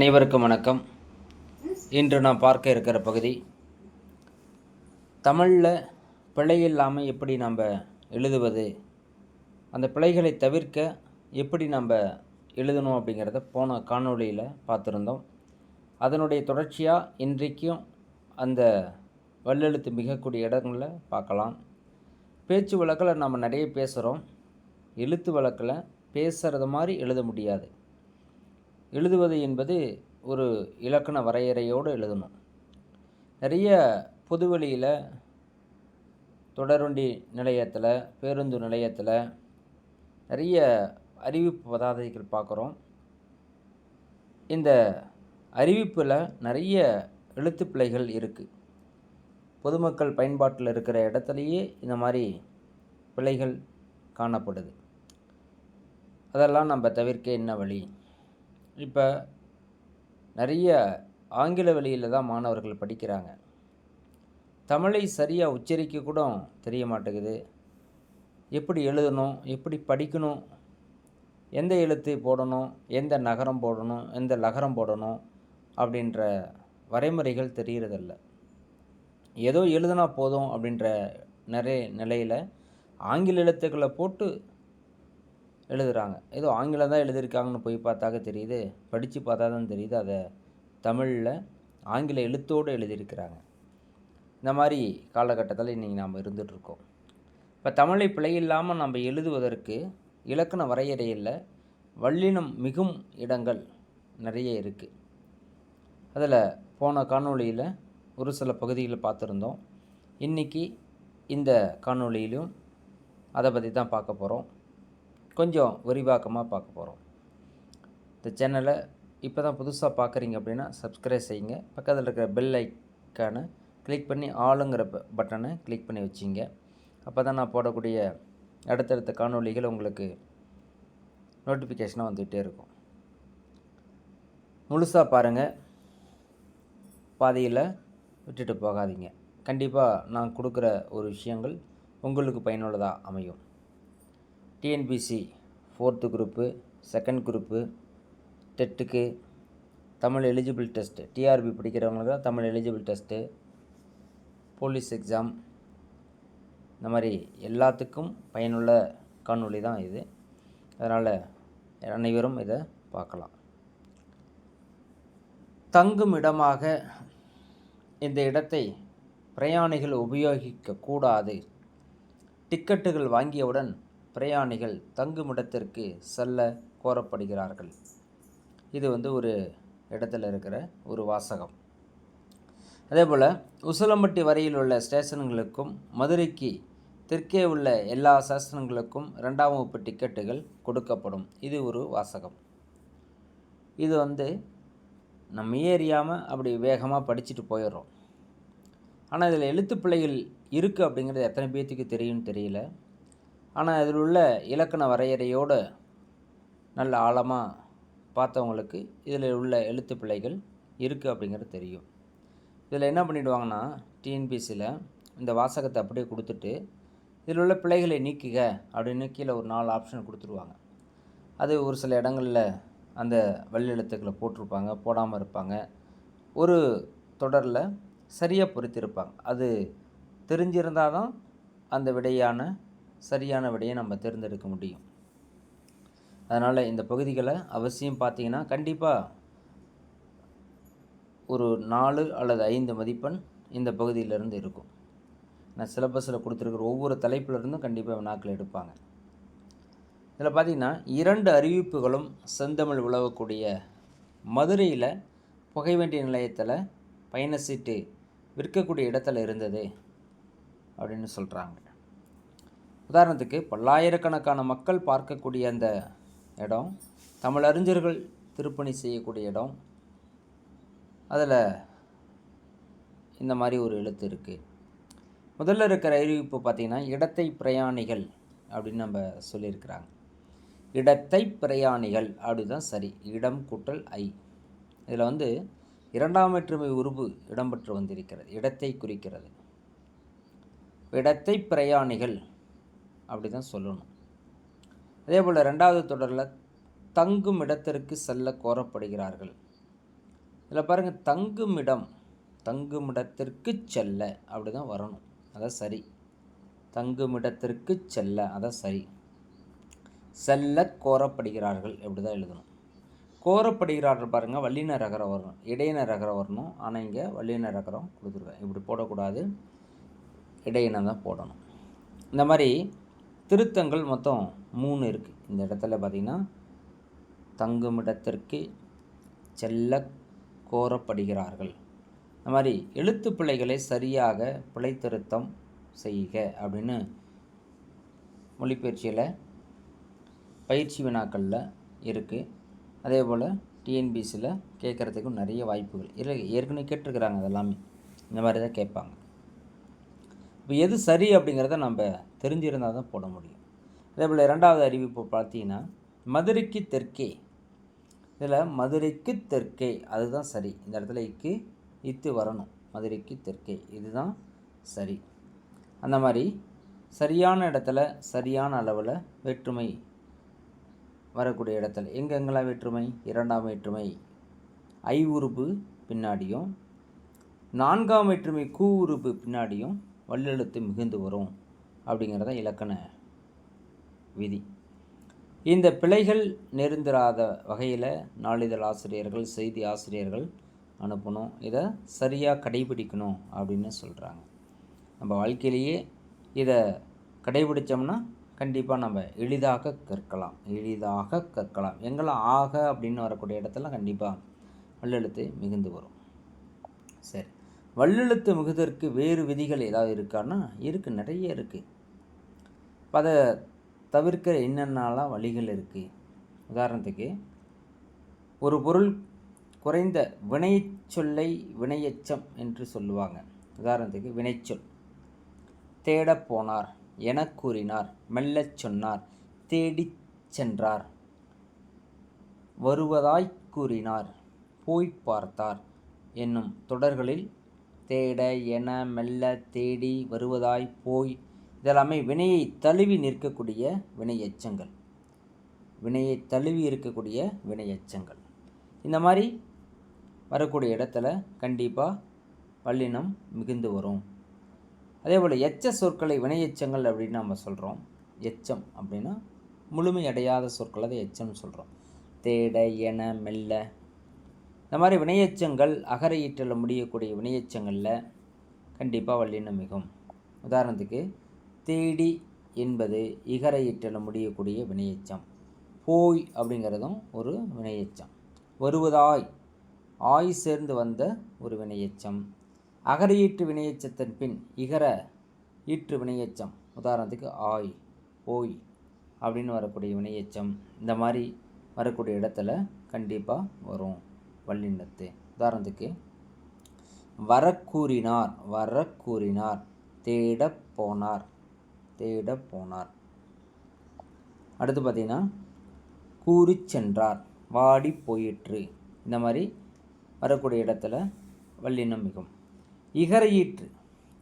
அனைவருக்கும் வணக்கம். இன்று நான் பார்க்க இருக்கிற பகுதி தமிழில் பிழை இல்லாமல் எப்படி நம்ம எழுதுவது அந்த பிழைகளை தவிர்க்க எப்படி நம்ம எழுதணும் அப்படிங்கிறத போன காணொளியில் பார்த்துருந்தோம். அதனுடைய தொடர்ச்சியாக இன்றைக்கும் அந்த வல்லெழுத்து மிகக்கூடிய இடங்களில் பார்க்கலாம். பேச்சு வழக்கில் நம்ம நிறைய பேசுகிறோம் எழுத்து வழக்கில் பேசுகிறது மாதிரி எழுத முடியாது. எழுதுவது என்பது ஒரு இலக்கண வரையறையோடு எழுதணும். நிறைய பொதுவெளியில் தொடர்வண்டி நிலையத்தில் பேருந்து நிலையத்தில் நிறைய அறிவிப்பு பதாதைகள் பார்க்குறோம். இந்த அறிவிப்பில் நிறைய எழுத்துப்பிழைகள் இருக்குது பொதுமக்கள் பயன்பாட்டில் இருக்கிற இடத்துலையே இந்த மாதிரி பிழைகள் காணப்படுது. அதெல்லாம் நம்ம தவிர்க்க என்ன வழி? இப்போ நிறைய ஆங்கில வழியில் தான் மாணவர்கள் படிக்கிறாங்க. தமிழை சரியாக உச்சரிக்க கூட தெரிய மாட்டேங்குது. எப்படி எழுதணும் எப்படி படிக்கணும் எந்த எழுத்து போடணும் எந்த நகரம் போடணும் எந்த லகரம் போடணும் அப்படின்ற வரைமுறைகள் தெரிகிறதில்ல ஏதோ எழுதுனா போதும் அப்படின்ற நிறைய நிலையில் ஆங்கில எழுத்துக்களை போட்டு எழுதுகிறாங்க ஏதோ ஆங்கிலம் தான் எழுதியிருக்காங்கன்னு போய் பார்த்தாக்க தெரியுது. படித்து பார்த்தா தான் தெரியுது. அதை தமிழில் ஆங்கில எழுத்தோடு எழுதியிருக்கிறாங்க. இந்த மாதிரி காலகட்டத்தில் இன்றைக்கி நாம் இருந்துகிட்ருக்கோம். இப்போ தமிழை பிழை இல்லாமல் நம்ம எழுதுவதற்கு இலக்கண வரையறையில் வல்லினம் மிகும் இடங்கள் நிறைய இருக்குது அதில் போன காணொளியில் ஒரு சில பகுதிகளை பார்த்துருந்தோம். இன்றைக்கி இந்த காணொளியிலும் அதை பற்றி தான் பார்க்க போகிறோம். கொஞ்சம் விரிவாக்கமாக பார்க்க போகிறோம் இந்த சேனலை இப்போ தான் புதுசாக பார்க்குறீங்க அப்படின்னா சப்ஸ்கிரைப் செய்யுங்க. பக்கத்தில் இருக்கிற பெல் ஐக்கானை கிளிக் பண்ணி ஆளுங்கிற பட்டனை கிளிக் பண்ணி வச்சிங்க. அப்போ தான் நான் போடக்கூடிய அடுத்தடுத்த காணொளிகள் உங்களுக்கு நோட்டிஃபிகேஷனாக வந்துகிட்டே இருக்கும். முழுசாக பாருங்கள் பாதியில் விட்டுட்டு போகாதீங்க. கண்டிப்பாக நான் கொடுக்குற ஒரு விஷயங்கள் உங்களுக்கு பயனுள்ளதாக அமையும். TNPSC fourth group second group டெட்டுக்கு Tamil eligible test TRB படிக்கிறவங்களுக்கு தான் Tamil eligible test police exam இந்த மாதிரி எல்லாத்துக்கும் பயனுள்ள காணொளி தான் இது. அதனால் அனைவரும் இதை பார்க்கலாம். தங்கும் இடமாக இந்த இடத்தை பிரயாணிகள் உபயோகிக்கக்கூடாது. டிக்கெட்டுகள் வாங்கியவுடன் பிரயாணிகள் தங்குமிடத்திற்கு செல்ல கோரப்படுகிறார்கள். இது வந்து ஒரு இடத்துல இருக்கிற ஒரு வாசகம். அதே போல் உசிலம்பட்டி வரையில் உள்ள ஸ்டேஷன்களுக்கும் மதுரைக்கு தெற்கே உள்ள எல்லா ஸ்டேஷன்களுக்கும் ரெண்டாம் வகுப்பு டிக்கெட்டுகள் கொடுக்கப்படும். இது ஒரு வாசகம். இது வந்து நம்ம ஏறியாமல் அப்படி வேகமாக படிச்சுட்டு போயிடுறோம். ஆனால் இதில் எழுத்துப்பிள்ளைகள் இருக்குது அப்படிங்கிறது எத்தனை பேர்த்துக்கு தெரியும்னு தெரியல. ஆனால் இதில் உள்ள இலக்கண வரையறையோடு நல்ல ஆழமாக பார்த்தவங்களுக்கு இதில் உள்ள எழுத்து பிழைகள் இருக்குது அப்படிங்கிறது தெரியும். இதில் என்ன பண்ணிவிடுவாங்கன்னா டிஎன்பிசியில் இந்த வாசகத்தை அப்படியே கொடுத்துட்டு இதில் உள்ள பிழைகளை நீக்குக அப்படின்னு கீழே ஒரு நாலு ஆப்ஷன் கொடுத்துருவாங்க. அது ஒரு சில இடங்களில் அந்த வல்லெழுத்துக்களை போட்டிருப்பாங்க போடாமல் இருப்பாங்க. ஒரு தொடரில் சரியாக பொருத்திருப்பாங்க அது தெரிஞ்சிருந்தால் தான் அந்த விடையான சரியான விடையை நம்ம தேர்ந்தெடுக்க முடியும். அதனால் இந்த பகுதிகளை அவசியம் பார்த்தீங்கன்னா கண்டிப்பாக ஒரு நாலு அல்லது ஐந்து மதிப்பெண் இந்த பகுதியிலேருந்து இருக்கும். நான் சிலபஸில் கொடுத்துருக்குற ஒவ்வொரு தலைப்பிலிருந்தும் கண்டிப்பாக வினாக்கள் எடுப்பாங்க. இதில் பார்த்திங்கன்னா இரண்டு அறிவிப்புகளும் செந்தமிழ் உழவக்கூடிய மதுரையில் புகைவண்டி நிலையத்தில் பயண சீட்டு விற்கக்கூடிய இடத்துல இருந்தது அப்படின்னு சொல்கிறாங்க உதாரணத்துக்கு பல்லாயிரக்கணக்கான மக்கள் பார்க்கக்கூடிய அந்த இடம் தமிழறிஞர்கள் திருப்பணி செய்யக்கூடிய இடம் அதில் இந்த மாதிரி ஒரு எழுத்து இருக்குது முதல்ல இருக்கிற அறிவிப்பு பார்த்திங்கன்னா இடத்தை பிரயாணிகள் அப்படின்னு நம்ம சொல்லியிருக்கிறாங்க. இடத்தை பிரயாணிகள் அப்படி தான் சரி. இடம் கூட்டல் ஐ. இதில் வந்து இரண்டாம் வேற்றுமை உருவு இடம்பெற்று வந்திருக்கிறது. இடத்தை குறிக்கிறது. இடத்தை பிரயாணிகள் அப்படி தான் சொல்லணும். அதே போல் ரெண்டாவது தொடரில் தங்கும் இடத்திற்கு செல்ல கோரப்படுகிறார்கள். இதில் பாருங்கள் தங்குமிடம் தங்குமிடத்திற்கு செல்ல அப்படி தான் வரணும். அதான் சரி. தங்குமிடத்திற்கு செல்ல அதான் சரி. செல்ல கோரப்படுகிறார்கள் எப்படி தான் எழுதணும். கோரப்படுகிறார்கள் பாருங்கள் வல்லின ரகரம் வரணும் இடையின ரகரம் வரணும் ஆனால் இங்கே வல்லின ரகரம் கொடுத்துருக்கேன் இப்படி போடக்கூடாது இடையினம் தான் போடணும். இந்த மாதிரி திருத்தங்கள் மொத்தம் மூணு இருக்குது இந்த இடத்துல பார்த்திங்கன்னா தங்குமிடத்திற்கு செல்ல கோரப்படுகிறார்கள். இந்த மாதிரி எழுத்து பிழைகளை சரியாக பிழை திருத்தம் செய்க அப்படின்னு மொழிப்பயிற்சியில் பயிற்சி வினாக்களில் இருக்குது அதே போல் டிஎன்பிசியில் கேட்குறதுக்கும் நிறைய வாய்ப்புகள். இல்லை ஏற்கனவே கேட்டிருக்கிறாங்க அதெல்லாமே. இந்த மாதிரி தான் கேட்பாங்க. இப்போ எது சரி அப்படிங்கிறத நம்ம தெரிஞ்சிருந்தால் தான் போட முடியும். அதே போல் ரெண்டாவது அறிவிப்பு பார்த்தீங்கன்னா மதுரைக்கு தெற்கே. இதில் மதுரைக்கு தெற்கே அதுதான் சரி. இந்த இடத்துல இக்கு இத்து வரணும். மதுரைக்கு தெற்கே இதுதான் சரி. அந்த மாதிரி சரியான இடத்துல சரியான அளவில் வேற்றுமை வரக்கூடிய இடத்துல. எங்கெங்கெல்லாம் வேற்றுமை? இரண்டாம் வேற்றுமை. ஐ உறுப்பு பின்னாடியும் நான்காம் வேற்றுமை கூ உறுப்பு பின்னாடியும் வல்லெழுத்து மிகுந்து வரும். அப்படிங்கிறத இலக்கண விதி. இந்த பிழைகள் நெருந்திராத வகையில் நாளிதழ் ஆசிரியர்கள் செய்தி ஆசிரியர்கள் அனுப்பணும். இதை சரியாக கடைபிடிக்கணும் அப்படின்னு சொல்கிறாங்க நம்ம வாழ்க்கையிலேயே இதை கடைபிடித்தோம்னா கண்டிப்பாக நம்ம எளிதாக கற்கலாம். எளிதாக கற்கலாம். எங்கெல்லாம் ஆக அப்படின்னு வரக்கூடிய இடத்துல கண்டிப்பாக வல்லெழுத்து மிகுந்து வரும். சரி. வல்லெழுத்து மிகுதற்கு வேறு விதிகள் ஏதாவது இருக்கான்னா இருக்குது நிறைய இருக்குது அதை தவிர்க்க என்னென்னலாம் வழிகள் இருக்குது உதாரணத்துக்கு ஒரு பொருள் குறைந்த வினைச்சொல்லை வினையச்சம் என்று சொல்லுவாங்க. உதாரணத்துக்கு வினைச்சொல் தேடப் போனார் என கூறினார் மெல்லச் சொன்னார் தேடிச் சென்றார். வருவதாய் கூறினார் போய் பார்த்தார் என்னும் தொடர்களில் தேட என மெல்ல தேடி வருவதாய் போய். இதெல்லாமே வினையை தழுவி நிற்கக்கூடிய வினை எச்சங்கள் வினையை தழுவி இருக்கக்கூடிய வினை எச்சங்கள் இந்த மாதிரி வரக்கூடிய இடத்துல கண்டிப்பாக பள்ளினம் மிகுந்து வரும். அதே போல் எச்ச சொற்களை வினையெச்சங்கள் அப்படின்னு நம்ம சொல்கிறோம் எச்சம் அப்படின்னா முழுமையடையாத சொற்களை அதை எச்சம்னு சொல்கிறோம் தேட என மெல்ல இந்த மாதிரி வினையச்சங்கள் அகரையீற்றில் முடியக்கூடிய வினையச்சங்களில் கண்டிப்பாக வல்லினம் மிகும். உதாரணத்துக்கு தேடி என்பது இகரையீற்றில் முடியக்கூடிய வினையச்சம். போய் அப்படிங்கிறதும் ஒரு வினையச்சம். வருவதாய் ஆய் சேர்ந்து வந்த ஒரு வினையச்சம். அகரையீற்று வினையச்சத்தின் பின் இகர ஈற்று வினையச்சம். உதாரணத்துக்கு ஆய் போய் அப்படின்னு வரக்கூடிய வினையச்சம். இந்த மாதிரி வரக்கூடிய இடத்துல கண்டிப்பாக வரும். வல்லினத்து. உதாரணத்துக்கு வரக்கூறினார் வரக்கூறினார் தேடப் போனார் தேடப் போனார். அடுத்து பார்த்திங்கன்னா கூறி சென்றார் வாடி போயிற்று. இந்த மாதிரி வரக்கூடிய இடத்துல வல்லினம் மிகும். இகரையீற்று.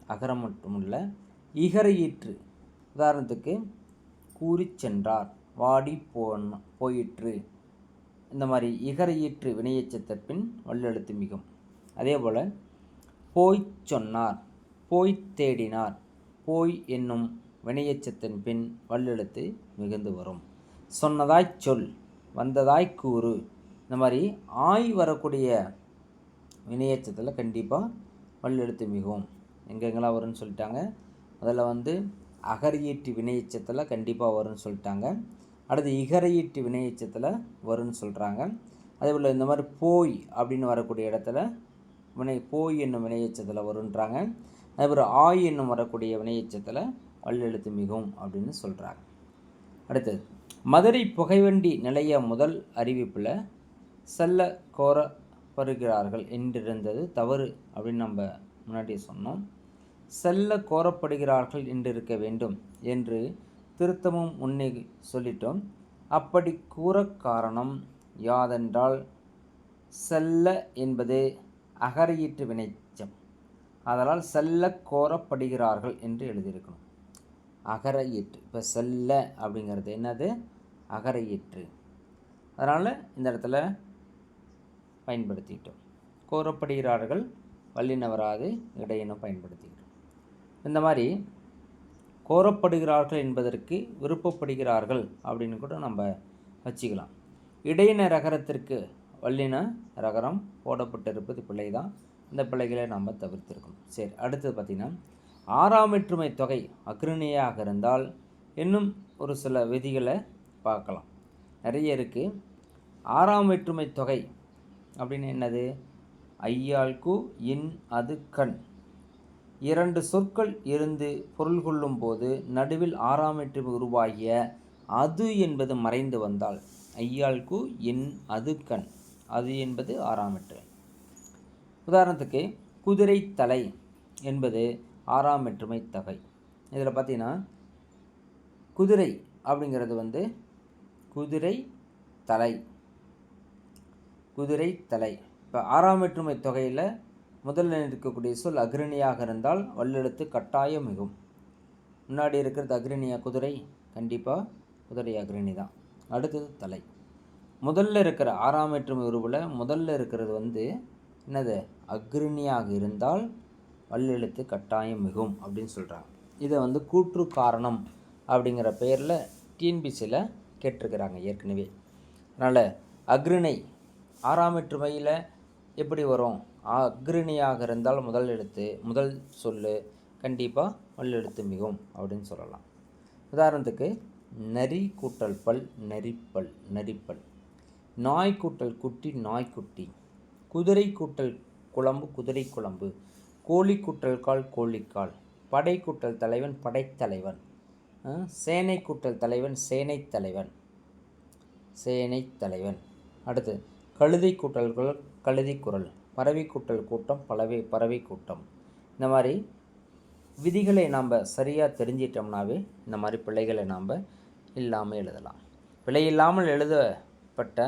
அகரம் மட்டுமல்ல இகரையீற்று. உதாரணத்துக்கு கூறி சென்றார் வாடி போன போயிற்று. இந்த மாதிரி இகரையீற்று வினையச்சத்திற்பின் வல்லெழுத்து மிகும். அதே போல் போய் சொன்னார் போய் தேடினார் போய் என்னும் வினையச்சத்தின் பின் வல்லெழுத்து மிகுந்து வரும். சொன்னதாய் சொல் வந்ததாய் கூறு இந்த மாதிரி ஆய் வரக்கூடிய வினையச்சத்தில் கண்டிப்பாக வல்லெழுத்து மிகும். எங்கெங்கெல்லாம் வரும்னு சொல்லிட்டாங்க? முதல்ல வந்து அகரியீட்டு வினையச்சத்தில் கண்டிப்பாக வரும்னு சொல்லிட்டாங்க. அடுத்து இகரையீட்டு வினையச்சத்தில் வரும்னு சொல்கிறாங்க அதே போல் இந்த மாதிரி போய் அப்படின்னு வரக்கூடிய இடத்துல வினை போய் என்னும் வினையச்சத்தில் வருன்றாங்க அதே போல் ஆய் என்னும் வரக்கூடிய வினையச்சத்தில் வல்லெழுத்து மிகவும் அப்படின்னு சொல்கிறாங்க அடுத்தது மதுரை புகைவண்டி நிலைய முதல் அறிவிப்பில் செல்ல கோர என்றிருந்தது தவறு அப்படின்னு நம்ம முன்னாடி சொன்னோம். செல்ல கோரப்படுகிறார்கள் என்றிருக்க வேண்டும் என்று திருத்தமும் முன்னே சொல்லிட்டோம். அப்படி கூற காரணம் யாதென்றால் செல்ல என்பது அகரையீட்டு வினைச்சம். அதனால் செல்ல கோரப்படுகிறார்கள் என்று எழுதியிருக்கணும். அகரையீட்டு இப்போ செல்ல அப்படிங்கிறது என்னது? அகரையீற்று. அதனால் இந்த இடத்துல பயன்படுத்திட்டோம். கோரப்படுகிறார்கள் வல்லினவராது இடையினும் பயன்படுத்திக்கிறோம். இந்த மாதிரி கோரப்படுகிறார்கள் என்பதற்கு விருப்பப்படுகிறார்கள் அப்படின்னு கூட நம்ம வச்சுக்கலாம். இடையின ரகரத்திற்கு வல்லின ரகரம் போடப்பட்டிருப்பது பிள்ளை தான் இந்த பிள்ளைகளை நாம் தவிர்த்திருக்கணும். சரி அடுத்தது பார்த்திங்கன்னா ஆறாம் வேற்றுமை தொகை அக்ரணியாக இருந்தால் இன்னும் ஒரு சில விதிகளை பார்க்கலாம். நிறைய இருக்குது ஆறாம் வேற்றுமை தொகை அப்படின்னு என்னது? ஐயாள்கு இன் அது கண். இரண்டு சொற்கள் இருந்து பொருள் கொள்ளும் போது நடுவில் ஆறாம் வேற்றுமை உருவாகிய அது என்பது மறைந்து வந்தால் ஐயாள்கு என் அது கண். அது என்பது ஆறாம் உதாரணத்துக்கு குதிரை தலை என்பது ஆறாம் வேற்றுமை தொகை. இதில் பார்த்தீங்கன்னா குதிரை அப்படிங்கிறது வந்து குதிரை தலை. குதிரை தலை. இப்போ ஆறாம் வேற்றுமை தொகையில் முதல்ல இருக்கக்கூடிய சொல் அக்ரணியாக இருந்தால் வல்லெழுத்து கட்டாயம் மிகும். முன்னாடி இருக்கிறது அக்ரணியா குதிரை கண்டிப்பாக குதிரை அக்ரணி தான். அடுத்தது தலை. முதல்ல இருக்கிற ஆறாம் வேற்றுமை உருவில் முதல்ல இருக்கிறது வந்து என்னது? அக்ரணியாக இருந்தால் வல்லெழுத்து கட்டாயம் மிகும் அப்படின்னு சொல்கிறாங்க இதை வந்து கூற்று காரணம் அப்படிங்கிற பெயரில் டிஎன்பிசியில் கேட்டிருக்கிறாங்க ஏற்கனவே. அதனால் அக்ரிணை ஆறாம் வேற்றுமையில் எப்படி வரும்? அக்ரிணியாக இருந்தால் முதல் எழுத்து முதல் சொல்லு கண்டிப்பாக வல்லெழுத்து மிகும் அப்படின்னு சொல்லலாம். உதாரணத்துக்கு நரி கூட்டல் பல் நரிப்பல் நரிப்பல். நாய் கூட்டல் குட்டி நாய்க்குட்டி. குதிரை கூட்டல் குழம்பு குதிரை குழம்பு கோழி கூட்டல் கால் கோழிக்கால். படை கூட்டல் தலைவன் படைத்தலைவன். சேனை கூட்டல் தலைவன் சேனை தலைவன் சேனை தலைவன் அடுத்து கழுதை கூட்டல்கள் கழுதை குரல் பறவை கூட்டல் கூட்டம் பலவை பறவை கூட்டம் இந்த மாதிரி விதிகளை நாம் சரியாக தெரிஞ்சிட்டோம்னாவே இந்த மாதிரி பிள்ளைகளை நாம் இல்லாமல் எழுதலாம். பிழை இல்லாமல் எழுதப்பட்ட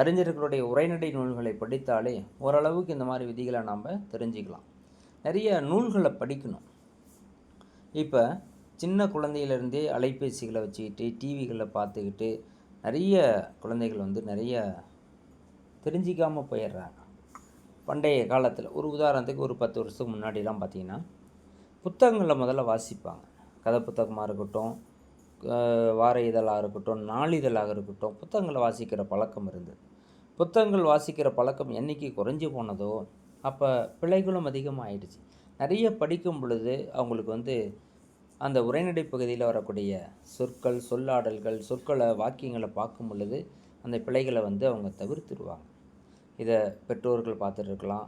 அறிஞர்களுடைய உரைநடை நூல்களை படித்தாலே ஓரளவுக்கு இந்த மாதிரி விதிகளை நாம் தெரிஞ்சுக்கலாம். நிறைய நூல்களை படிக்கணும். இப்போ சின்ன குழந்தையிலேருந்தே அலைபேசிகளை வச்சுக்கிட்டு டிவிகளை பார்த்துக்கிட்டு நிறைய குழந்தைகள் வந்து நிறைய தெரிஞ்சிக்காமல் போயிடுறாங்க. பண்டைய காலத்தில் ஒரு உதாரணத்துக்கு ஒரு பத்து வருஷத்துக்கு முன்னாடிலாம் பார்த்திங்கன்னா புத்தகங்களை முதல்ல வாசிப்பாங்க. கதை புத்தகமாக இருக்கட்டும் வார இதழாக இருக்கட்டும் நாளிதழாக இருக்கட்டும் புத்தகங்களை வாசிக்கிற பழக்கம் இருந்தது. புத்தகங்கள் வாசிக்கிற பழக்கம் என்றைக்கு குறைஞ்சி போனதோ அப்போ பிழைகளும் அதிகமாகிடுச்சு நிறைய படிக்கும் பொழுது அவங்களுக்கு வந்து அந்த உரைநடை பகுதியில் வரக்கூடிய சொற்கள் சொல்லாடல்கள் சொற்களை வாக்கியங்களை பார்க்கும் பொழுது அந்த பிழைகளை வந்து அவங்க தவிர்த்துடுவாங்க இதை பெற்றோர்கள் பார்த்துட்ருக்கலாம்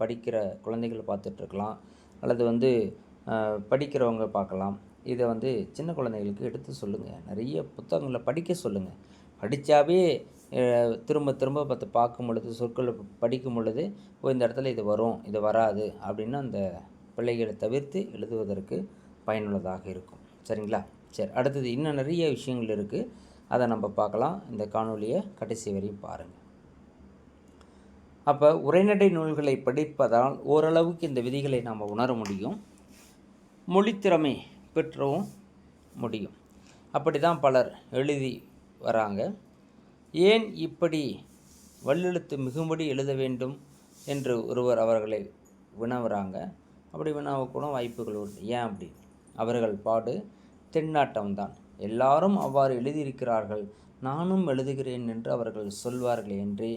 படிக்கிற குழந்தைகள் பார்த்துட்ருக்கலாம் அல்லது வந்து படிக்கிறவங்க பார்க்கலாம். இதை வந்து சின்ன குழந்தைகளுக்கு எடுத்து சொல்லுங்கள் நிறைய புத்தகங்களை படிக்க சொல்லுங்கள் படித்தாவே திரும்ப திரும்ப பார்த்து பார்க்கும் பொழுது சொற்களை படிக்கும் பொழுது ஓ இந்த இடத்துல இது வரும் இது வராது அப்படின்னு அந்த பிள்ளைகளை தவிர்த்து எழுதுவதற்கு பயனுள்ளதாக இருக்கும். சரிங்களா? சரி அடுத்தது இன்னும் நிறைய விஷயங்கள் இருக்குது அதை நம்ம பார்க்கலாம். இந்த காணொலியை கடைசி வரையும் பாருங்கள் அப்போ உரைநடை நூல்களை படிப்பதால் ஓரளவுக்கு இந்த விதிகளை நாம் உணர முடியும். மொழித்திறமை பெற்றவும் முடியும். அப்படி தான் பலர் எழுதி வராங்க. ஏன் இப்படி வல்லெழுத்து மிகும்படி எழுத வேண்டும் என்று ஒருவர் அவர்களை வினவுறாங்க. அப்படி வினாவுக்கூட வாய்ப்புகள் உண்டு. ஏன் அப்படி? அவர்கள் பாடு தென்னாட்டம்தான். எல்லாரும் அவ்வாறு எழுதியிருக்கிறார்கள். நானும் எழுதுகிறேன் என்று அவர்கள் சொல்வார்கள் என்று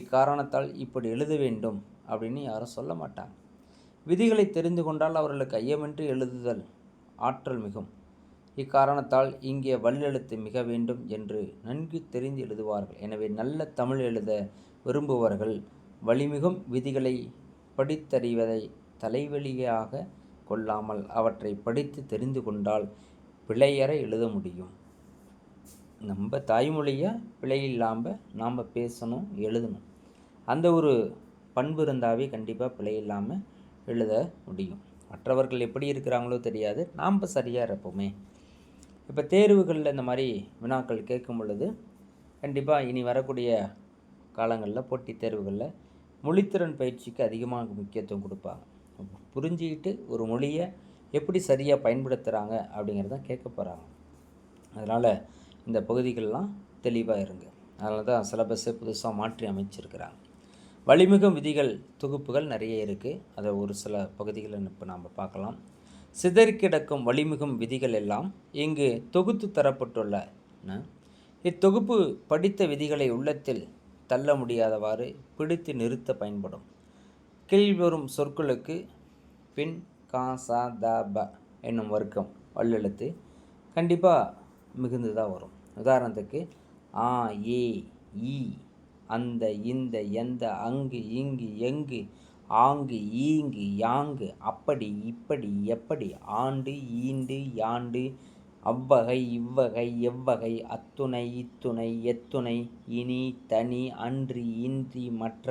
இக்காரணத்தால் இப்படி எழுத வேண்டும் அப்படின்னு யாரும் சொல்ல மாட்டாங்க. விதிகளை தெரிந்து கொண்டால் அவர்களுக்கு ஐயமின்றி எழுதுதல் ஆற்றல் மிகும். இக்காரணத்தால் இங்கே வல்லெழுத்து மிக வேண்டும் என்று நன்கு தெரிந்து எழுதுவார்கள். எனவே நல்ல தமிழ் எழுத விரும்புவர்கள் வலிமிகும் விதிகளை படித்தறிவதை தலைவலியாக கொள்ளாமல் அவற்றை படித்து தெரிந்து கொண்டால் பிழையற எழுத முடியும். நம்ம தாய்மொழியை பிழை இல்லாமல் நாம் பேசணும் எழுதணும். அந்த ஒரு பண்பு இருந்தாவே கண்டிப்பாக பிழை இல்லாமல் எழுத முடியும். மற்றவர்கள் எப்படி இருக்கிறாங்களோ தெரியாது. நாம் சரியாக இருப்போமே. இப்போ தேர்வுகளில் இந்த மாதிரி வினாக்கள் கேட்கும் பொழுது கண்டிப்பாக இனி வரக்கூடிய காலங்களில் போட்டித் தேர்வுகளில் மொழித்திறன் பயிற்சிக்கு அதிகமாக முக்கியத்துவம் கொடுப்பாங்க. புரிஞ்சிக்கிட்டு ஒரு மொழியை எப்படி சரியாக பயன்படுத்துகிறாங்க அப்படிங்கிறத கேட்க போகிறாங்க அதனால் இந்த பகுதிகளெலாம் தெளிவாக இருங்க. அதனால தான் சிலபஸை புதுசாக மாற்றி அமைச்சிருக்கிறாங்க. வழிமிகும் விதிகள் தொகுப்புகள் நிறைய இருக்குது அதை ஒரு சில பகுதிகளை இப்போ நாம் பார்க்கலாம். சிதறி கிடக்கும் வழிமிகும் விதிகள் எல்லாம் இங்கு தொகுத்து தரப்பட்டுள்ள இத்தொகுப்பு படித்த விதிகளை உள்ளத்தில் தள்ள முடியாதவாறு பிடித்து நிறுத்த பயன்படும். கீழ்வரும் சொற்களுக்கு பின் கா சா த ப என்னும் வர்க்கம் வல்லெழுத்து கண்டிப்பாக மிகுந்து தான் வரும். உதாரணத்துக்கு ஆ ஏ ஈ அந்த இந்த எந்த அங்கு இங்கு எங்கு ஆங்கு ஈங்கு யாங்கு அப்படி இப்படி எப்படி ஆண்டு ஈண்டு யாண்டு அவ்வகை இவ்வகை எவ்வகை அத்துணை இத்துணை எத்துணை இனி தனி அன்றி இன்றி மற்ற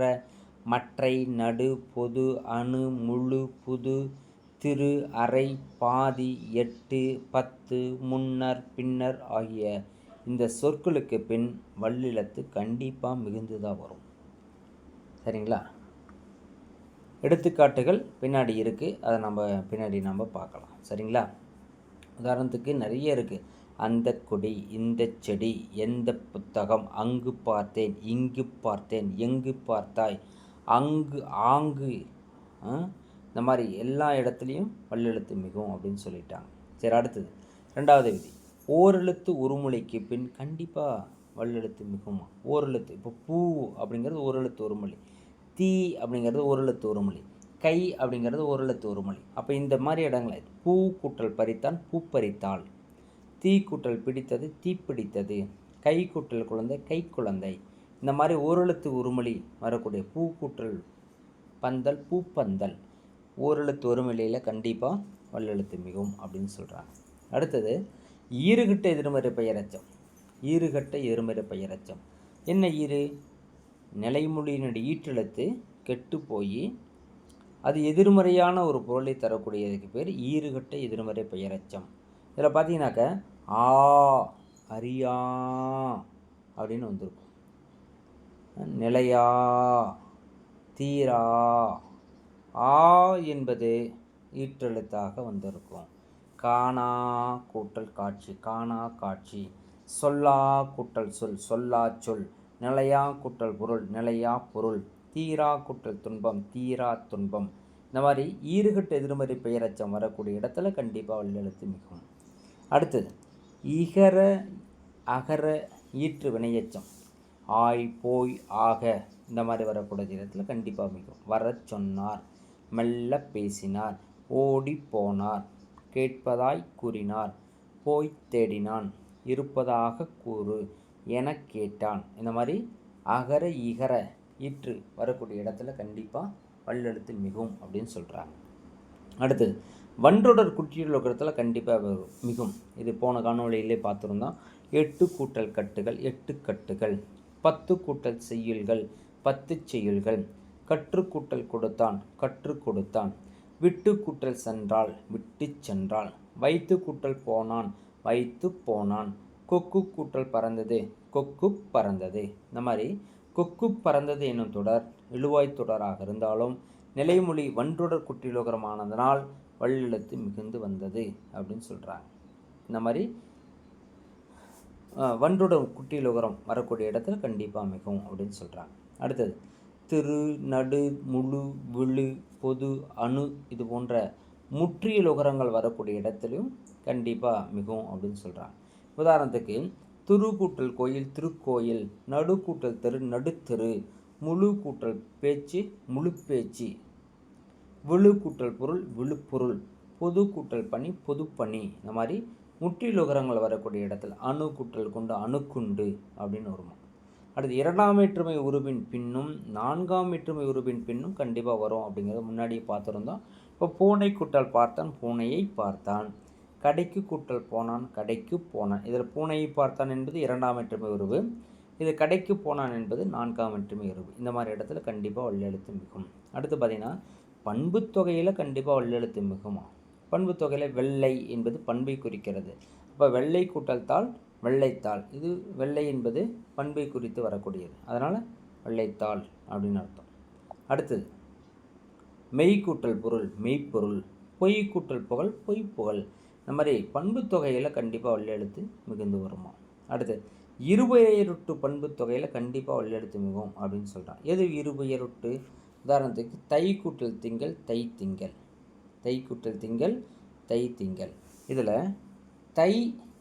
மற்றை நடு பொது அணு முழு புது திரு அரை பாதி எட்டு பத்து முன்னர் பின்னர் ஆகிய இந்த சொற்களுக்கு பின் வல்லிலத்து கண்டிப்பாக மிகுந்து தான் வரும். சரிங்களா? எடுத்துக்காட்டுகள் பின்னாடி இருக்குது அதை நம்ம பின்னாடி நம்ம பார்க்கலாம். சரிங்களா? உதாரணத்துக்கு நிறைய இருக்குது அந்த கொடி இந்த செடி எந்த புத்தகம் அங்கு பார்த்தேன் இங்கு பார்த்தேன் எங்கு பார்த்தாய் அங்கு ஆங்கு இந்த மாதிரி எல்லா இடத்துலையும் வல்லெழுத்து மிகும் அப்படின்னு சொல்லிட்டாங்க. சரி அடுத்தது. ரெண்டாவது விதி. ஓரெழுத்து ஒருமொழிக்கு பின் கண்டிப்பாக வல்லெழுத்து மிகுமா? ஓரெழுத்து. இப்போ பூ அப்படிங்கிறது ஓரெழுத்து ஒருமொழி தீ அப்படிங்கிறது ஓரெழுத்து ஒருமொழி கை அப்படிங்கிறது ஓரெழுத்து ஒருமொழி அப்போ இந்த மாதிரி இடங்களை பூ கூட்டல் பறித்தான் பூ பறித்தாள். தீ கூட்டல் பிடித்தது தீ பிடித்தது. கை கூட்டல் குழந்தை கை குழந்தை. இந்த மாதிரி ஓரெழுத்து ஒருமொழி வரக்கூடிய பூ கூட்டல் பந்தல் பூப்பந்தல் ஓரெழுத்து ஒருமொழியில் கண்டிப்பாக வல்லெழுத்து மிகும் அப்படின்னு சொல்கிறாங்க அடுத்தது ஈறுகிட்ட எதிர்மறை பெயரச்சம் ஈறுகட்ட எதிர்மறை பெயரச்சம் என்ன ஈறு? நிலைமொழியினுடைய ஈற்றெழுத்து கெட்டு போய் அது எதிர்மறையான ஒரு பொருளை தரக்கூடியதுக்கு பேர் ஈறுகட்ட எதிர்மறை பெயரச்சம் இதில் பார்த்தீங்கன்னாக்க ஆ அரியா அப்படின்னு வந்திருக்கும். நிலையா தீரா ஆ என்பது ஈற்றெழுத்தாக வந்திருக்கும். காணா கூட்டல் காட்சி காணா காட்சி. சொல்லா கூட்டல் சொல் சொல்லா சொல். நிலையா கூட்டல் பொருள் நிலையா பொருள். தீரா கூட்டல் துன்பம் தீரா துன்பம். இந்த மாதிரி ஈறுகட்டு எதிர்மறை பெயரச்சம் வரக்கூடிய இடத்துல கண்டிப்பாக வல்லெழுத்து மிகும். அடுத்தது இகர அகர ஈற்று வினையச்சம். ஆய் போய் ஆக இந்த மாதிரி வரக்கூடிய இடத்துல கண்டிப்பாக மிகும். வர சொன்னார் மெல்ல பேசினார் ஓடி போனார். கேட்பதாய் கூறினார். போய் தேடினான். இருப்பதாக கூறு என கேட்டான். இந்த மாதிரி அகர இகர ஈற்று வரக்கூடிய இடத்துல கண்டிப்பாக வல்லெழுத்து மிகும் அப்படின்னு சொல்கிறாங்க அடுத்தது வன்றொடர் குற்றியலுக்கிறதுல கண்டிப்பாக மிகும். இது போன காணொலியிலே பார்த்துருந்தோம். எட்டு கூட்டல் கட்டுகள் எட்டு கட்டுகள். பத்து கூட்டல் செய்யுள்கள் பத்து செய்யுள்கள். கற்றுக்கூட்டல் கொடுத்தான் கற்றுக் கொடுத்தான். விட்டு கூட்டல் சென்றால் விட்டு சென்றால் வைத்து கூட்டல் போனான் வைத்து போனான். கொக்கு கூட்டல் பறந்தது கொக்கு பறந்தது. இந்த மாதிரி கொக்கு பறந்தது என்னும் தொடர் இழுவாய் தொடராக இருந்தாலும் நிலைமொழி வன்றொடர் குற்றிலோகரமானதனால் வள்ளெழுத்து மிகுந்து வந்தது அப்படின்னு சொல்கிறாங்க இந்த மாதிரி வன்றொடர் குட்டிலோகரம் வரக்கூடிய இடத்துல கண்டிப்பாக மிகும் அப்படின்னு சொல்கிறாங்க அடுத்தது திரு நடு முழு விழு பொது அணு இது போன்ற முற்றியல் உகரங்கள் வரக்கூடிய இடத்துலையும் கண்டிப்பாக மிகவும் அப்படின்னு சொல்கிறாங்க உதாரணத்துக்கு திருக்கூட்டல் கோயில் திருக்கோயில் நடுக்கூட்டல் தெரு நடுத்தெரு முழு கூட்டல் பேச்சு முழு பேச்சு விழு கூட்டல் பொருள் விழுப்பொருள். பொது கூட்டல் பணி பொதுப்பணி. இந்த மாதிரி முற்றிலுகரங்கள் வரக்கூடிய இடத்துல அணு கூட்டல் கொண்டு அணுக்குண்டு அப்படின்னு வருமா? அடுத்து இரண்டாம் வேற்றுமை உருவின் பின்னும் நான்காம் வேற்றுமை உருவின் பின்னும் கண்டிப்பாக வரும் அப்படிங்கிறத முன்னாடியே பார்த்துருந்தோம். இப்போ பூனை கூட்டல் பார்த்தான் பூனையை பார்த்தான். கடைக்கு கூட்டல் போனான் கடைக்கு போனான். இதில் பூனையை பார்த்தான் என்பது இரண்டாம் வேற்றுமை உருவு இது கடைக்கு போனான் என்பது நான்காம் வேற்றுமை உருவு இந்த மாதிரி இடத்துல கண்டிப்பாக வல்லெழுத்து மிகும். அடுத்து பார்த்திங்கன்னா பண்பு தொகையில் கண்டிப்பாக வல்லெழுத்து மிகுமா? பண்பு தொகையில் வெள்ளை என்பது பண்பை குறிக்கிறது. அப்போ வெள்ளை கூட்டல் தாள் வெள்ளைத்தாள். இது வெள்ளை என்பது பண்பை குறித்து வரக்கூடியது. அதனால் வெள்ளைத்தாள் அப்படின்னு அர்த்தம். அடுத்தது மெய்க்கூட்டல் பொருள் மெய்ப்பொருள் பொய் கூட்டல் புகழ் பொய் புகழ் இந்த மாதிரி பண்பு தொகையில் கண்டிப்பாக வெள்ளை மிகுந்து வருமா? அடுத்து இருபெயருட்டு பண்பு தொகையில் கண்டிப்பாக வழியெடுத்து மிகும் அப்படின்னு சொல்கிறான் எது இருபெயருட்டு? உதாரணத்துக்கு தை கூட்டல் திங்கள் தை திங்கள் தை கூட்டல் திங்கள் தை திங்கள் இதில் தை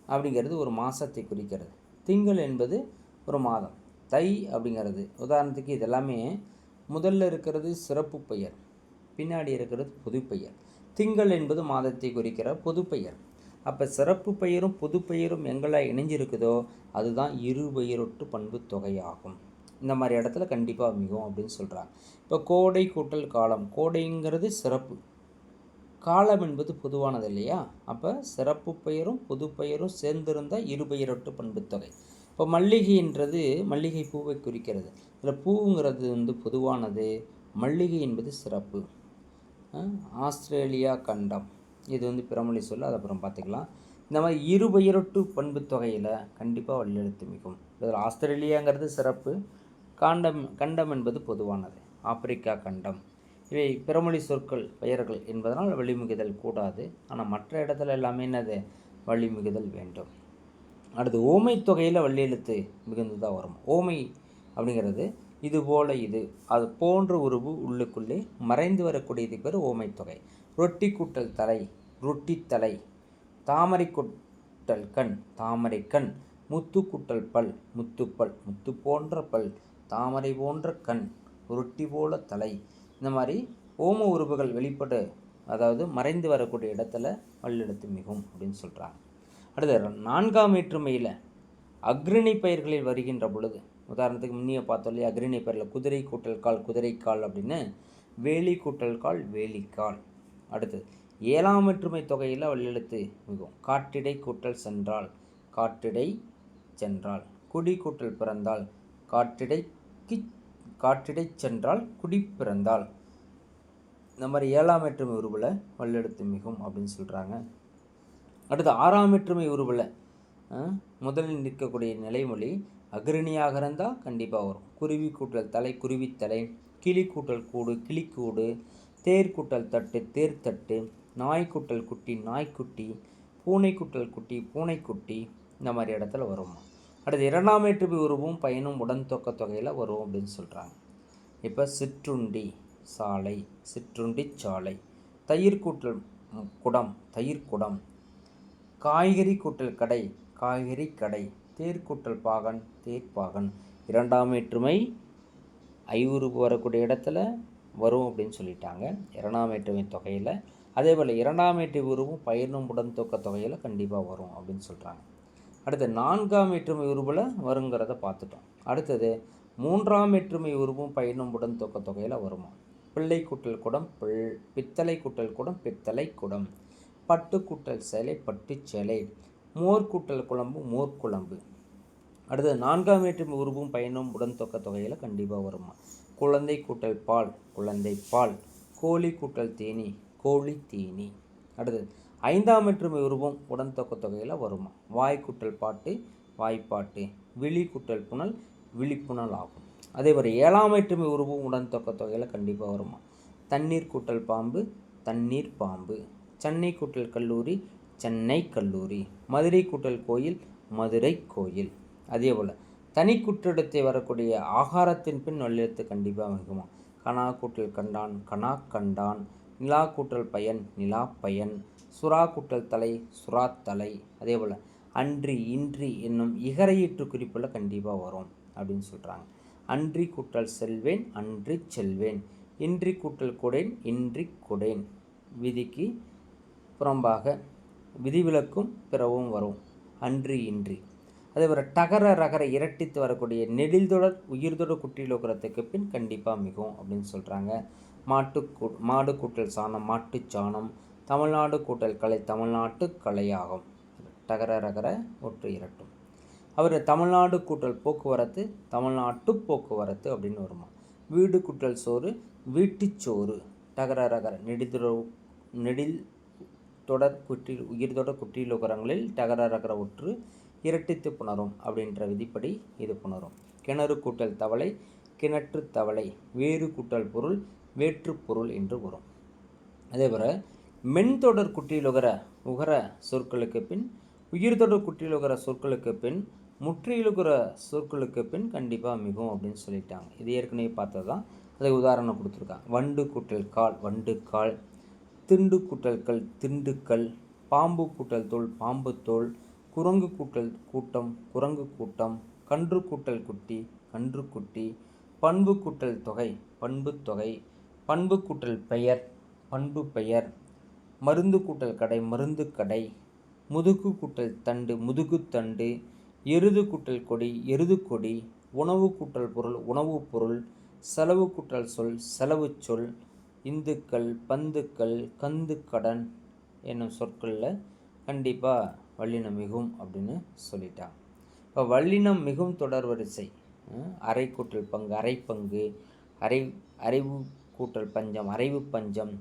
அப்படிங்கிறது ஒரு மாதத்தை குறிக்கிறது. திங்கள் என்பது ஒரு மாதம். தை அப்படிங்கிறது. உதாரணத்துக்கு இதெல்லாமே முதல்ல இருக்கிறது சிறப்பு பெயர். பின்னாடி இருக்கிறது பொதுப்பெயர் திங்கள் என்பது மாதத்தை குறிக்கிற பொதுப்பெயர் அப்போ சிறப்பு பெயரும் பொதுப்பெயரும் எங்கெல்லாம் இணைஞ்சிருக்குதோ அதுதான் இரு பெயரொட்டு பண்பு தொகையாகும். இந்த மாதிரி இடத்துல கண்டிப்பாக மிகும் அப்படின்னு சொல்கிறாங்க இப்போ கோடை கூட்டல் காலம். கோடைங்கிறது சிறப்பு. காலம் என்பது பொதுவானது இல்லையா? அப்போ சிறப்பு பெயரும் பொது பெயரும் சேர்ந்திருந்தால் இருபெயரொட்டு பண்புத்தொகை. இப்போ மல்லிகைன்றது மல்லிகை பூவை குறிக்கிறது. இதில் பூங்கிறது வந்து பொதுவானது மல்லிகை என்பது சிறப்பு. ஆஸ்திரேலியா கண்டம். இது வந்து பிறமொழி சொல்ல அது அப்புறம் பார்த்துக்கலாம். இந்த மாதிரி இருபெயரொட்டு பண்பு தொகையில் கண்டிப்பாக வழியெழுத்து மிகும். இதில் ஆஸ்திரேலியாங்கிறது சிறப்பு காண்டம் கண்டம் என்பது பொதுவானது. ஆப்பிரிக்கா கண்டம். இவை பிறமொழி சொற்கள் பெயர்கள் என்பதனால் வழிமிகுதல் கூடாது. ஆனால் மற்ற இடத்துல எல்லாமே என்னது? வழிமிகுதல் வேண்டும். அடுத்து ஓமை தொகையில் வள்ளியெழுத்து மிகுந்து தான் வரும். ஓமை அப்படிங்கிறது இது போல இது அது போன்ற உருவு உள்ளுக்குள்ளே மறைந்து வரக்கூடியது பேர் ஓமை தொகை. ரொட்டி கூட்டல் தலை ரொட்டி தலை. தாமரை கூட்டல் கண் தாமரை கண். முத்து கூட்டல் பல் முத்துப்பல் முத்து போன்ற பல் தாமரை போன்ற கண். ரொட்டி போல தலை. இந்த மாதிரி ஓம உருவுகள் வெளிப்பட்டு அதாவது மறைந்து வரக்கூடிய இடத்துல வல்லெடுத்து மிகும் அப்படின்னு சொல்கிறாங்க அடுத்து நான்காம் வேற்றுமையில் அக்ரிணி பயிர்களில் வருகின்ற பொழுது உதாரணத்துக்கு முன்னிய பார்த்தோம் இல்லையா அக்ரிணி பயிரில் குதிரை கூட்டல் கால் குதிரைக்கால் அப்படின்னு வேலி கூட்டல் கால் வேலிக்கால் அடுத்தது ஏழாம் வேற்றுமை தொகையில் வல்லெழுத்து மிகும். காட்டிடை கூட்டல் சென்றால் காட்டிடை சென்றால் குடி கூட்டல் பிறந்தால் காட்டிடைக்கு காற்றிடை சென்றால் குடி பிறந்தால். இந்த மாதிரி ஏழாம் வேற்றுமை உருவில் வல்லெடுத்து மிகும் அப்படின்னு சொல்கிறாங்க அடுத்து ஆறாம் வேற்றுமை உருவில் முதலில் நிற்கக்கூடிய நிலைமொழி அக்ரணியாக இருந்தால் கண்டிப்பாக வரும். குருவி கூட்டல் தலை குருவித்தலை கிளி கூட்டல் கூடு கிளிக்கூடு தேர் கூட்டல் தட்டு தேர்தட்டு நாய் கூட்டல் குட்டி நாய்க்குட்டி பூனை கூட்டல் குட்டி பூனைக்குட்டி இந்த மாதிரி இடத்துல வரும்? அடுத்து இரண்டாம் வேற்றுமை உருவும் பயனும் உடன் தொக்க தொகையில் வரும் அப்படின்னு சொல்கிறாங்க இப்போ சிற்றுண்டி சாலை சிற்றுண்டி சாலை தயிர் கூட்டல் குடம் தயிர் குடம் காய்கறி கூட்டல் கடை காய்கறி கடை தேர்கூட்டல் பாகன் தேர்ப்பாகன் இரண்டாம் வேற்றுமை ஐவுறு வரக்கூடிய இடத்துல வரும் அப்படின்னு சொல்லிட்டாங்க. இரண்டாம் வேற்றுமை தொகையில். அதே போல் இரண்டாம் ஏற்று உருவும் பயிர்னும் உடன் தொக்க தொகையில் கண்டிப்பாக வரும் அப்படின்னு சொல்கிறாங்க அடுத்து நான்காம் வேற்றுமை உருவில் வருங்கிறத பார்த்துட்டோம். அடுத்தது மூன்றாம் வேற்றுமை உருவும் பயணமுடன் தொக்க தொகையில் வருமா? பிள்ளை கூட்டல் குடம் பிள் பித்தளை கூட்டல் குடம் பித்தளை குடம். பட்டு கூட்டல் சேலை பட்டு சேலை. மோர் கூட்டல் குழம்பு மோர் குழம்பு. அடுத்தது நான்காம் வேற்றுமை உருவும் பயணம் உடன் தொக்க தொகையில் கண்டிப்பாக வருமா? குழந்தை கூட்டல் பால் குழந்தை பால். கோழி கூட்டல் தேனி கோழி தீனி. அடுத்தது ஐந்தாம் வேற்றுமை உருவம் உடன் தொக்க தொகையில் வருமா? வாய்க்குட்டல் பாட்டு வாய்ப்பாட்டு விழி கூட்டல் புனல் விழிப்புணல் ஆகும். அதே மாதிரி ஏழாம் வேற்றுமை உருவம் உடன் தொக்க தொகையில் கண்டிப்பாக வருமா? தண்ணீர் கூட்டல் பாம்பு தண்ணீர் பாம்பு. சென்னை கூட்டல் கல்லூரி சென்னை கல்லூரி. மதுரை கூட்டல் கோயில் மதுரை கோயில். அதே போல் தனி குற்றிடத்தை வரக்கூடிய ஆகாரத்தின் பின் வல்லெழுத்து கண்டிப்பாக அமைக்குமா கனா கூட்டல் கண்டான் கனா கண்டான். நிலா கூட்டல் பயன் நிலா பயன். சுறா கூட்டல் தலை சுறா தலை. அதே போல் அன்றி இன்றி என்னும் இகரையீற்று குறிப்பில் கண்டிப்பாக வரும் அப்படின்னு சொல்கிறாங்க அன்றி கூட்டல் செல்வேன் அன்றி செல்வேன். இன்றி கூட்டல் கொடேன் இன்றி கொடேன். விதிக்கு புறம்பாக விதிவிலக்கும் பிறவும் வரும். அன்றி இன்றி. அதே போல் டகர ரகர இரட்டித்து வரக்கூடிய நெடில்தொடர் உயிர்தொடர் குற்றிலோகரத்துக்கு பின் கண்டிப்பாக மிகும் அப்படின்னு சொல்கிறாங்க மாட்டு கூ மாடு கூட்டல் சாணம் மாட்டு சாணம் தமிழ்நாடு கூட்டல் கலை தமிழ்நாட்டு கலையாகும். டகர ரகர ஒற்று இரட்டும். அவர் தமிழ்நாடு கூட்டல் போக்குவரத்து தமிழ்நாட்டு போக்குவரத்து அப்படின்னு வருமா? வீடு கூட்டல் சோறு வீட்டுச்சோறு டகர ரகர நெடிதுற நெடில் தொடர் குற்றில் உயிர் தொடர் டகர ரகர உற்று இரட்டித்து புணரும் அப்படின்ற விதிப்படி இது புணரும். கிணறு கூட்டல் தவளை கிணற்று தவளை வேறு கூட்டல் பொருள் வேற்று பொருள் என்று வரும். அதேபோல் மென்தொடர் குற்றிலுகர உகர சொற்களுக்கு பின் உயிர் தொடர் குற்றிலுகர சொற்களுக்கு பின் முற்றிலுக்கிற சொற்களுக்கு பின் கண்டிப்பாக மிகும் அப்படின்னு சொல்லிட்டாங்க. இது ஏற்கனவே பார்த்தது தான் அதுக்கு உதாரணம் கொடுத்துருக்காங்க. வண்டு கூட்டல் கால் வண்டு கால். திண்டு கூட்டல்கள் திண்டுக்கல் பாம்பு கூட்டல் தோல் பாம்பு தோல். குரங்கு கூட்டல் கூட்டம் குரங்கு கூட்டம். கன்று கூட்டல் குட்டி கன்று குட்டி. பண்பு கூட்டல் தொகை பண்பு தொகை. பண்பு கூட்டல் பெயர் பண்பு பெயர். மருந்து கூட்டல் கடை மருந்து கடை. முதுகு கூட்டல் தண்டு முதுகு தண்டு. எருது கூட்டல் கொடி எருது கொடி. உணவு கூட்டல் பொருள் உணவு பொருள். செலவு கூட்டல் சொல் செலவு சொல். இந்துக்கள் பந்துக்கள் கந்து கடன் என்னும் சொற்களில் கண்டிப்பாக வல்லினம் மிகும் அப்படின்னு சொல்லிட்டான் இப்போ வல்லினம் மிகும் தொடர் வரிசை. அரை கூட்டல் பங்கு அரை பங்கு. அரை அரைவு கூட்டல் பஞ்சம் அரைவு பஞ்சம்.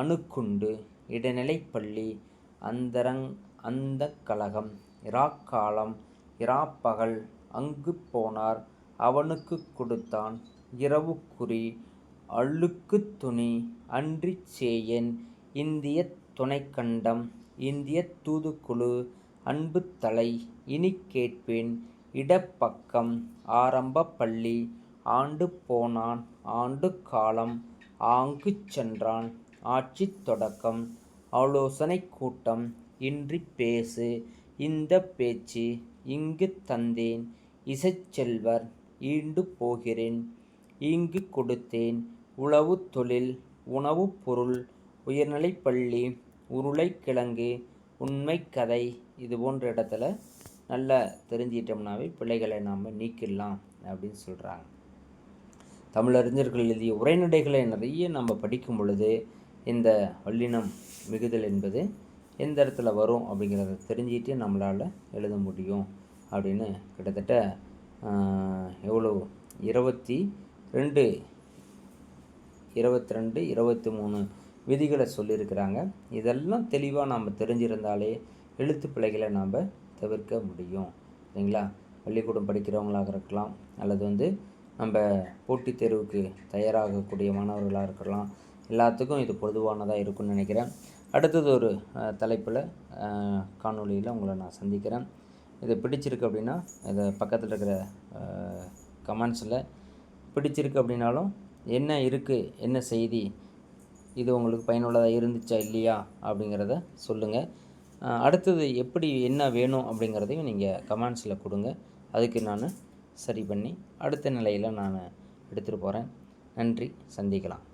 அணுக்குண்டு இடைநிலைப்பள்ளி அந்தரங் அந்த கழகம் இராக்காலம் இராப்பகல் அங்கு போனார். அவனுக்கு கொடுத்தான் இரவுக்குறி அழுக்கு துணி அன்றிச் சேயன் இந்திய துணைக்கண்டம் இந்திய தூதுக்குழு அன்பு தலை இனி கேட்பேன் இடப்பக்கம் ஆரம்ப பள்ளி ஆண்டு போனான் ஆண்டு காலம் ஆங்கு சென்றான். ஆட்சி தொடக்கம் ஆலோசனை கூட்டம் இன்றி பேசு இந்த பேச்சு இங்கு தந்தேன் இசைச்செல்வர் ஈண்டு போகிறேன் இங்கு கொடுத்தேன் உழவு தொழில் உணவு பொருள் உயர்நிலைப்பள்ளி உருளைக்கிழங்கு உண்மை கதை இது போன்ற இடத்துல நல்லா தெரிஞ்சிட்டோம்னாவே பிள்ளைகளை நாம் நீக்கிடலாம் அப்படின்னு சொல்கிறாங்க தமிழறிஞர்கள் எழுதிய உரைநடைகளை நிறைய நம்ம படிக்கும் பொழுது இந்த வல்லினம் மிகுதல் என்பது எந்த இடத்துல வரும் அப்படிங்கிறத தெரிஞ்சுட்டு நம்மளால் எழுத முடியும் அப்படின்னு கிட்டத்தட்ட எவ்வளோ இருபத்தி ரெண்டு இருபத்தி ரெண்டு இருபத்தி மூணு விதிகளை சொல்லியிருக்கிறாங்க. இதெல்லாம் தெளிவாக நாம் தெரிஞ்சிருந்தாலே எழுத்து பிழைகளை நாம் தவிர்க்க முடியும். சரிங்களா? பள்ளிக்கூடம் படிக்கிறவங்களாக இருக்கலாம் அல்லது வந்து நம்ம போட்டித் தேர்வுக்கு தயாராகக்கூடிய மாணவர்களாக இருக்கலாம் எல்லாத்துக்கும் இது பொதுவானதாக இருக்கும்னு நினைக்கிறேன். அடுத்தது ஒரு தலைப்பில் காணொலியில் உங்களை நான் சந்திக்கிறேன். இது பிடிச்சிருக்கு அப்படின்னா இதை பக்கத்தில் இருக்கிற கமெண்ட்ஸில் பிடிச்சிருக்கு அப்படின்னாலும் என்ன இருக்குது என்ன செய்தி இது உங்களுக்கு பயனுள்ளதாக இருந்துச்சா இல்லையா அப்படிங்கிறத சொல்லுங்கள் அடுத்தது எப்படி என்ன வேணும் அப்படிங்கிறதையும் நீங்கள் கமெண்ட்ஸில் கொடுங்க. அதுக்கு நான் சரி பண்ணி அடுத்த நிலையில் நான் எடுத்துகிட்டு போகிறேன் நன்றி சந்திக்கலாம்.